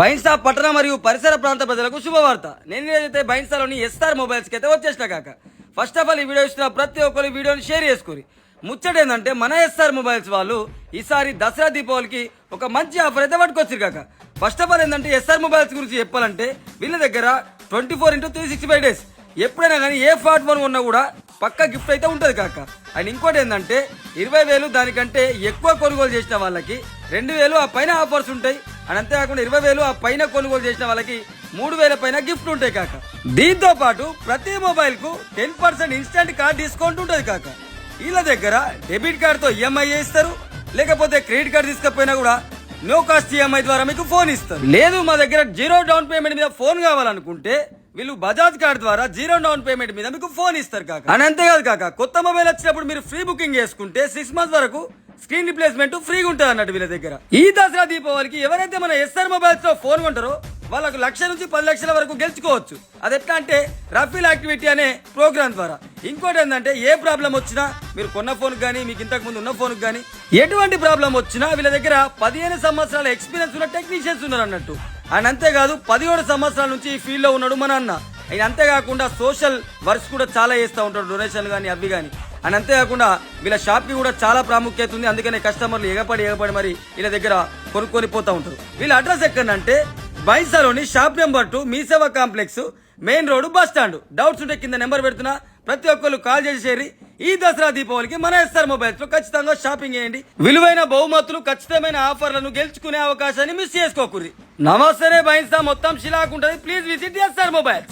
బైన్సా పట్టణ మరియు పరిసర ప్రాంత ప్రజలకు శుభవార్త. నేను ఏదైతే బైన్సాలోని ఎస్ఆర్ మొబైల్స్కి అయితే వచ్చేసిన కాక. ఫస్ట్ ఆఫ్ ఆల్ ఈ వీడియో ఇస్తున్న ప్రతి ఒక్కరు వీడియోని షేర్ చేసుకుని. ముచ్చట ఏంటంటే మన ఎస్ఆర్ మొబైల్స్ వాళ్ళు ఈసారి దసరా దీపావళికి ఒక మంచి ఆఫర్ అయితే పట్టుకొచ్చారు కాక. ఫస్ట్ ఆఫ్ ఆల్ ఏంటంటే ఎస్ఆర్ మొబైల్స్ గురించి చెప్పాలంటే వీళ్ళ దగ్గర twenty four into three sixty five days ఎప్పుడైనా కానీ ఏ ఫ్లాట్ ఫోన్ ఉన్నా కూడా పక్కా గిఫ్ట్ అయితే ఉంటుంది కాక. అండ్ ఇంకోటి ఏంటంటే ఇరవై వేలు దానికంటే ఎక్కువ కొనుగోలు చేసిన వాళ్ళకి రెండు వేలు ఆ పైన ఆఫర్స్ ఉంటాయి. అండ్ అంతేకాకుండా ఇరవై వేలు ఆ పైన కొనుగోలు చేసిన వాళ్ళకి మూడు వేల పైన గిఫ్ట్ ఉంటాయి కాక. దీంతో పాటు ప్రతి మొబైల్కు ten percent instant card discount ఉంటుంది కాక. వీళ్ళ దగ్గర డెబిట్ కార్డ్తో ఈఎంఐ ఇస్తారు లేకపోతే క్రెడిట్ కార్డ్ తీసుకపోయినా కూడా నో కాస్ట్ ఈఎంఐ ద్వారా మీకు ఫోన్ ఇస్తారు. లేదు మా దగ్గర జీరో డౌన్ పేమెంట్ మీద ఫోన్ కావాలనుకుంటే వీళ్ళు బజాజ్ కార్డ్ ద్వారా జీరో డౌన్ పేమెంట్ మీద మీకు ఫోన్ ఇస్తారు కాక. అని అంతేకాదు కాక కొత్త మొబైల్ వచ్చినప్పుడు మీరు ఫ్రీ బుకింగ్ చేసుకుంటే సిక్స్ మంత్స్ వరకు స్క్రీన్ రిప్లేస్మెంట్ ఫ్రీగా ఉంటుంది అన్నట్టు వీళ్ళ దగ్గర. ఈ దసరా దీపావళికి ఎవరైతే మన ఎస్ఆర్ మొబైల్స్లో ఫోన్ కొంటారో వాళ్ళకు లక్ష నుంచి పది లక్షల వరకు గెలుచుకోవచ్చు. అది ఎట్లా అంటే రఫీల్ యాక్టివిటీ అనే ప్రోగ్రామ్ ద్వారా. ఇంకోటి ఏంటంటే ఏ ప్రాబ్లం వచ్చినా మీరు కొన్న ఫోన్ కానీ మీకు ఇంతకు ముందు ఉన్న ఫోన్ కానీ ఎటువంటి ప్రాబ్లం వచ్చినా వీళ్ళ దగ్గర పదిహేను సంవత్సరాల ఎక్స్పీరియన్స్ ఉన్న టెక్నీషియన్స్ ఉన్నారు అన్నట్టు. అండ్ అంతేకాదు పదిహేడు సంవత్సరాల నుంచి ఈ ఫీల్డ్లో ఉన్నాడు మన అన్న. ఆయన అంతేకాకుండా సోషల్ వర్క్స్ కూడా చాలా చేస్తూ ఉంటాడు డొనేషన్ కానీ అవి కానీ అండ్ అంతేకాకుండా వీళ్ళ షాప్కి కూడా చాలా ప్రాముఖ్యత ఉంది. అందుకనే కస్టమర్లు ఎగపడి ఎగపడి మరి వీళ్ళ దగ్గర కొనుక్కొని పోతా ఉంటారు. వీళ్ళ అడ్రస్ ఎక్కడంటే బైసాలోని shop number two Meeseva complex main road bus stand doubts ఉంటే కింద నెంబర్ పెడుతున్నా. ప్రతి ఒక్కరు కాల్ చేసి చేరి ఈ దసరా దీపావళికి మన ఎస్ఆర్ మొబైల్స్లో ఖచ్చితంగా షాపింగ్ చేయండి. విలువైన బహుమతులు ఖచ్చితమైన ఆఫర్లను గెలుచుకునే అవకాశాన్ని మిస్ చేసుకోకూరి నమస్తే బైన్సా మొత్తం షిలాకుంటది. Please visit SR mobiles